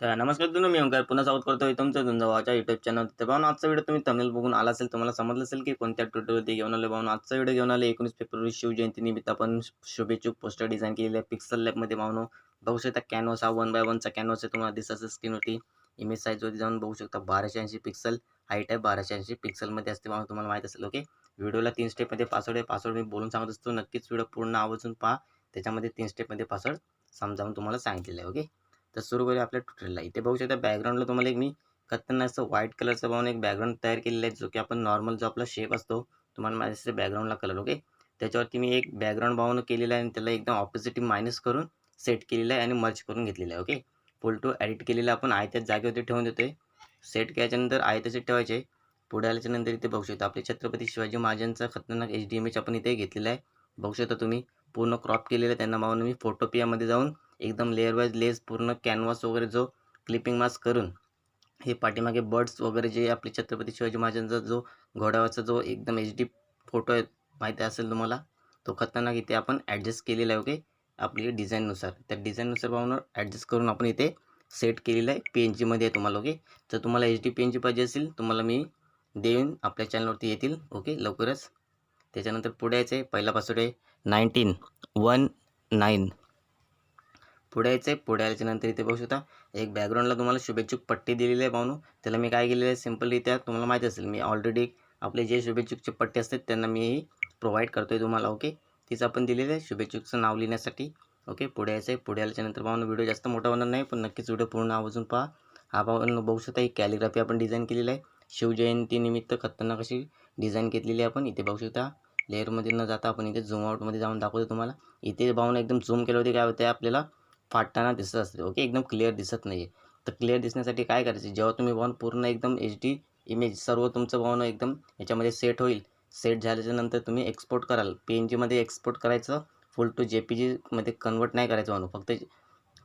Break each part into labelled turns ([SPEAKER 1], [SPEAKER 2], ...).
[SPEAKER 1] तर नमस्कार तुम्ही मी ओंकार पुन्हा स्वागत करतोय तुमचं तुमच्या युट्यूब चॅनल तर पाहून आजचा व्हिडिओ तुम्ही तमिळ बघून आला असेल तुम्हाला समजलं असेल की कोणत्या ट्विटरवरती घेऊन आले पाहून आजचा व्हिडिओ घेऊन आले एकोणीस फेब्रुवारी शिवजयंतीनिमित्त आपण शुभेच्छुक पोस्टर डिझाईन केलेले आहे पिक्सल लॅबमध्ये पाहून बघू शकता कॅनव्हास हा वन बाय वनचा कॅनव्हास आहे. तुम्हाला दिसत असेल स्क्रीनवरती इमेज साईजवरती जाऊन बघू शकता बाराशे ऐंशी पिक्सल हाईट आहे बाराशे ऐंशी पिक्सलमध्ये असते पाहून तुम्हाला माहीत असेल ओके व्हिडिओला तीन स्टेपमध्ये पासवर्ड आहे. पासवर्ड मी बोलून सांगत असतो. नक्कीच व्हिडिओ पूर्ण आवाजून पहा. त्याच्यामध्ये तीन स्टेपमध्ये पासवर्ड समजावून तुम्हाला सांगितलेलं आहे ओके तर सुरू करूया आपल्या ट्युटोरियलला. इथे बघू शकता बॅकग्राऊंडला तुम्हाला एक मी खतरनाक असं व्हाईट कलरचं पाहून एक बॅकग्राऊंड तयार केलेलं आहे जो की आपण नॉर्मल जो आपला शेप असतो तुम्हाला माझ्या बॅकग्राऊंडला कलर ओके त्याच्यावरती मी एक बॅकग्राऊंड पाहून केलेलं आहे आणि त्याला एकदम ऑपोजिटिव्ह मायनस करून सेट केलेलं आहे आणि मर्च करून घेतलेलं आहे ओके फुल टू एडिट केलेलं आपण आयत्याच जागेवरती ठेवून देतोय. सेट केल्याच्यानंतर आयत्याचे ठेवायचे पुढे आल्याच्यानंतर इथे बघू शकता आपले छत्रपती शिवाजी महाराजांचा खतरनाक एच डी एम एच आपण इथे घेतलेला आहे. बघू शकता तुम्ही पूर्ण क्रॉप केलेलं आहे त्यांना पाहून मी फोटोपियामध्ये जाऊन एकदम लेअर वाईज लेस पूर्ण कॅनव्हास वगैरे जो क्लिपिंग मास्क करून हे पाठीमागे बर्ड्स वगैरे जे आपले छत्रपती शिवाजी महाराजांचा जो घोडावाचा जो एकदम एच डी फोटो आहे माहिती असेल तुम्हाला तो खतरनाक इथे आपण ॲडजस्ट केलेला आहे ओके आपली डिझाईननुसार त्या डिझाईननुसार पाहून ॲडजस्ट करून आपण इथे सेट केलेलं आहे पी एन जीमध्ये आहे तुम्हाला ओके जर तुम्हाला H D P N G पाहिजे असेल तुम्हाला मी देईन आपल्या चॅनलवरती येतील ओके लवकरच. त्याच्यानंतर पुढे यायचं आहे पहिला पासवर्ड आहे नाईन्टीन वन नाईन पुढे यायचं आहे पुढे आल्याच्यानंतर इथे बघू शकता. एक बॅकग्राऊंडला तुम्हाला शुभेच्छुक पट्टी दिलेली आहे पाहून त्याला मी काय केलेलं आहे? सिम्पलरित्या तुम्हाला माहीत असेल मी ऑलरेडी आपले जे शुभेच्छुकचे पट्टे असतात त्यांना मी प्रोव्हाइड करतो आहे तुम्हाला ओके तीच आपण दिलेलं आहे शुभेच्छुकचं नाव लिहिण्यासाठी ओके पुढे यायचं आहे पुढे आल्याच्यानंतर पाहून व्हिडिओ जास्त मोठा होणार नाही पण नक्कीच व्हिडिओ पूर्ण आवाजून पहा. हा पाहून बघू शकता ही कॅलिग्राफी आपण डिझाईन केलेली आहे. शिवजयंतीनिमित्त खतरनाक अशी डिझाईन घेतलेली आहे आपण. इथे बघू शकता लेअरमध्ये न जाता आपण इथे झूम आउटमध्ये जाऊन दाखवतो तुम्हाला. इथे पाहून एकदम झूम केलं होते काय होते आपल्याला? फाटताना दिसत असते. ओके? एकदम क्लिअर दिसत नाही आहे तर क्लिअर दिसण्यासाठी काय करायचं? जेव्हा तुम्ही पाहून पूर्ण एकदम एच डी इमेज सर्व तुमचं पाहून एकदम याच्यामध्ये सेट होईल. सेट झाल्याच्यानंतर तुम्ही एक्सपोर्ट कराल. पी एन जीमध्ये एक्सपोर्ट करायचं. फुल टू जे पी जीमध्ये कन्वर्ट नाही करायचं म्हणून. फक्त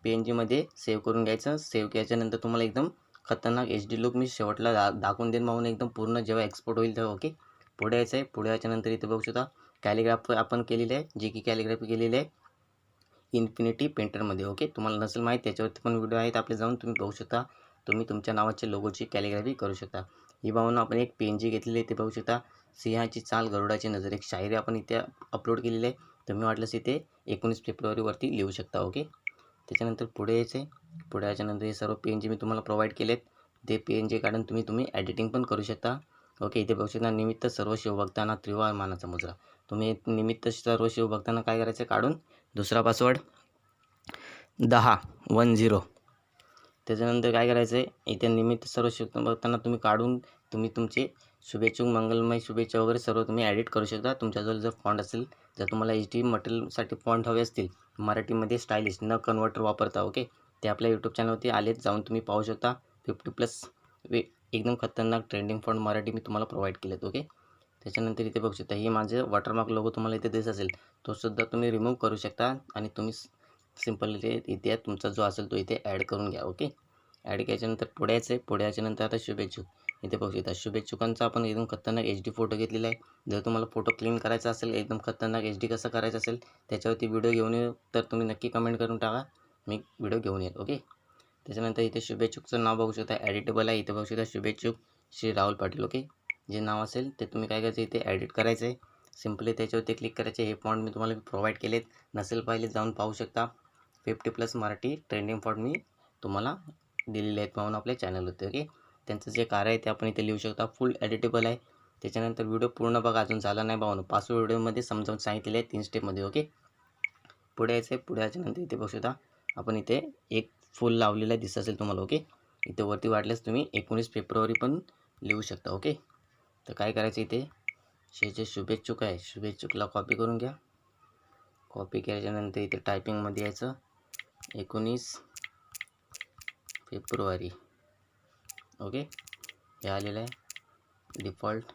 [SPEAKER 1] पी एन जीमध्ये सेव्ह करून घ्यायचं. सेव्ह केल्याच्यानंतर तुम्हाला एकदम खतरनाक एच डी लुक मी शेवटला दा दाखवून देईन म्हणून एकदम पूर्ण जेव्हा एक्सपोर्ट होईल तेव्हा ओके? पुढे यायचं आहे पुढे याच्यानंतर इथे बघू शकता. कॅलिग्राफ आपण केलेली आहे. जे की कॅलिग्राफी केलेली आहे. इन्फिनिटी पेंटरमध्ये ओके? तुम्हाला नसेल माहीत त्याच्यावरती पण व्हिडिओ आहेत आपले जाऊन तुम्ही बघू शकता. तुम्ही तुमच्या नावाच्या लोगोची कॅलिग्राफी करू शकता. ही भावना आपण एक पेन जी घेतलेली आहे ते बघू शकता. सिंहाची चाल गरुडाची नजर एक शायरी आपण इथे अपलोड केलेली आहे. तुम्ही वाटलंच इथे एकोणीस फेब्रुवारीवरती लिहू शकता ओके? त्याच्यानंतर पुढे यायचं आहे पुढे याच्यानंतर हे सर्व पेन जे मी तुम्हाला प्रोव्हाइड केले आहेत ते पेन जे काढून तुम्ही तुम्ही एडिटिंग पण करू शकता. ओके इथे बघू शकता निमित्त सर्व शिवभक्तांना त्रिवार मानाचा मुजरा तुम्ही निमित्त सर्व शिवभक्तांना काय करायचं काढून दुसरा पासवर्ड दहा वन झिरो. त्याच्यानंतर काय करायचं आहे इथे निमित्त सर्व शिवभक्तांना तुम्ही काढून तुम्ही तुमचे शुभेच्छुक मंगलमय शुभेच्छा वगैरे सर्व तुम्ही ॲडिट करू शकता. तुमच्याजवळ जर फॉन्ट असेल जर तुम्हाला एच डी मटेरियलसाठी फॉन्ट हवे असतील मराठीमध्ये स्टायलिश न कन्वर्टर वापरता ओके ते आपल्या यूट्यूब चॅनलवरती आलेच जाऊन तुम्ही पाहू शकता. फिफ्टी प्लस वे एकदम खतरनाक ट्रेंडिंग फॉन्ट मराठी मी तुम्हाला प्रोव्हाइड केलेत ओके त्याच्यानंतर इथे बघू शकता हे माझे वॉटरमार्क लोगो तुम्हाला इथे दिसत असेल तो सुद्धा तुम्ही रिमूव्ह करू शकता आणि तुम्ही सिंपल इथे इथे तुमचा जो असेल तो इथे ॲड करून घ्या ओके ॲड केल्याच्यानंतर पुढ्याचं आहे पुढे याच्यानंतर आता शुभेच्छुक इथे बघू शकता शुभेच्छुकांचा आपण एकदम खतरनाक एच डी फोटो घेतलेला आहे. जर तुम्हाला फोटो क्लीन करायचा असेल एकदम खतरनाक एच डी कसं करायचं असेल त्याच्यावरती व्हिडिओ घेऊन येऊ तर तुम्ही नक्की कमेंट करून टाका. मी व्हिडिओ घेऊन येईल ओके त्याच्यानंतर इथे शुभेच्छुकचं नाव बघू शकता. ॲडिटेबल आहे. इथे बघू शकता शुभेच्छुक श्री राहुल पाटील ओके जे नाव असेल ते तुम्ही काय करायचं इथे ॲडिट करायचं आहे सिम्पली त्याच्यावरती क्लिक करायचे. हे फॉन्ट मी तुम्हाला प्रोव्हाइड केलेत. नसेल पाहिले जाऊन पाहू शकता. Fifty plus Marathi trending font मी तुम्हाला दिलेले आहेत म्हणून आपल्या चॅनलवरती ओके त्यांचं जे कार्य आहे ते आपण इथे लिहू शकता. फुल एडिटेबल आहे. त्याच्यानंतर व्हिडिओ पूर्ण बघा. अजून झाला नाही भावनं. पाच व्हिडिओमध्ये समजावून सांगितलेले आहे तीन स्टेपमध्ये ओके पुढे यायचं आहे पुढे याच्यानंतर इथे बघू शकता. आपण इथे एक फुल लावलेला दिसत असेल तुम्हाला ओके इथे वरती वाटल्यास तुम्ही एकोणीस फेब्रुवारी पण लिहू शकता ओके तर काय करायचं इथे? शे जे शुभेच्छुक आहे. शुभेच्छुकला कॉपी करून घ्या. कॉपी केल्याच्यानंतर इथे टायपिंगमध्ये यायचं. एकोणीस फेब्रुवारी ओके हे आलेलं आहे. डिफॉल्ट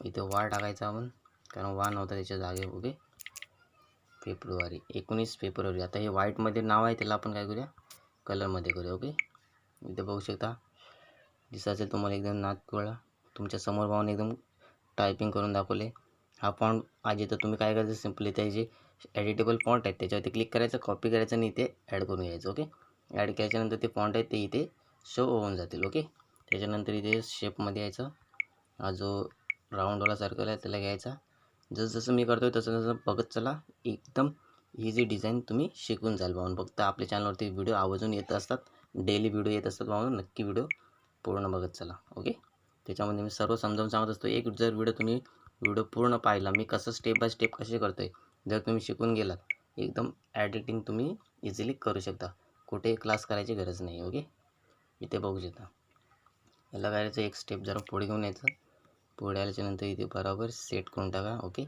[SPEAKER 1] इथे वा टाकायचा आपण कारण वा नव्हता त्याच्या जागे ओके फेब्रुवारी एकोणीस फेब्रुवारी. आता हे व्हाईटमध्ये नाव आहे त्याला आपण काय करूया? कलरमध्ये करूया ओके इथे बघू शकता. दिसत असेल तुम्हाला एकदम नाक कळा तुमच्यासमोर पाहून एकदम टायपिंग करून दाखवले हा फॉन्ट आज तर तुम्ही काय करायचं सिम्पली ते जे एडिटेबल फॉन्ट आहेत त्याच्यावरती क्लिक करायचं कॉपी करायचं आणि इथे ॲड करून घ्यायचं ओके ॲड केल्याच्यानंतर ते फॉन्ट आहेत ते इथे शो होऊन जातील ओके त्याच्यानंतर इथे शेपमध्ये यायचं. हा जो राऊंडवाला सर्कल आहे त्याला घ्यायचा. जसजसं मी करतो आहे तसं तसं बघत चला. एकदम इझी डिझाईन तुम्ही शिकून जाल भाऊन फक्त आपल्या चॅनलवरती व्हिडिओ आवर्जून येत असतात. डेली व्हिडिओ येत असतात भाऊन नक्की व्हिडिओ पूर्ण बघत चला. ओके त्याच्यामध्ये मी सर्व समजावून सांगत असतो. एक जर व्हिडिओ तुम्ही व्हिडिओ पूर्ण पाहिला मी कसं स्टेप बाय स्टेप कसे करतो आहे जर तुम्ही शिकून गेलात एकदम ॲडिटिंग तुम्ही इझिली करू शकता. कुठेही क्लास करायची गरज नाही. ओके इथे बघू शकता. याला करायचं? एक स्टेप जरा पुढे घेऊन यायचं. पुढे आल्याच्यानंतर इथे बरोबर सेट करून टाका ओके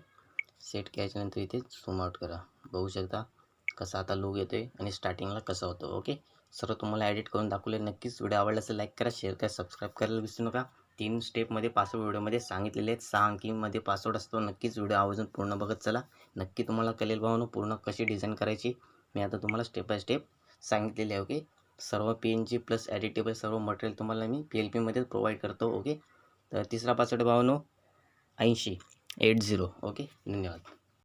[SPEAKER 1] सेट केल्याच्यानंतर इथे झूम आउट करा. बघू शकता कसा आता लूक येतो आहे आणि स्टार्टिंगला कसा होतो ओके सर्व तुम्हाला ॲडिट करून दाखवले. नक्कीच व्हिडिओ आवडला असेल लाईक करा शेअर करा सबस्क्राईब करायला विसरू नका. तीन स्टेपमध्ये पासवर्ड व्हिडिओमध्ये सांगितलेले आहेत. सहा अंकीमध्ये पासवर्ड असतो. नक्कीच व्हिडिओ आवर्जून पूर्ण बघत चला. नक्की तुम्हाला कलेल भावनं पूर्ण कशी डिझाईन करायची मी आता तुम्हाला स्टेप बाय स्टेप सांगितलेले आहे ओके सर्व P N G plus editable सर्व मटेरियल तुम्हाला मी पी एल पीमध्ये प्रोव्हाइड करतो ओके तर तिसरा पासवर्ड बावन्न ऐंशी एट झिरो. ओके? धन्यवाद.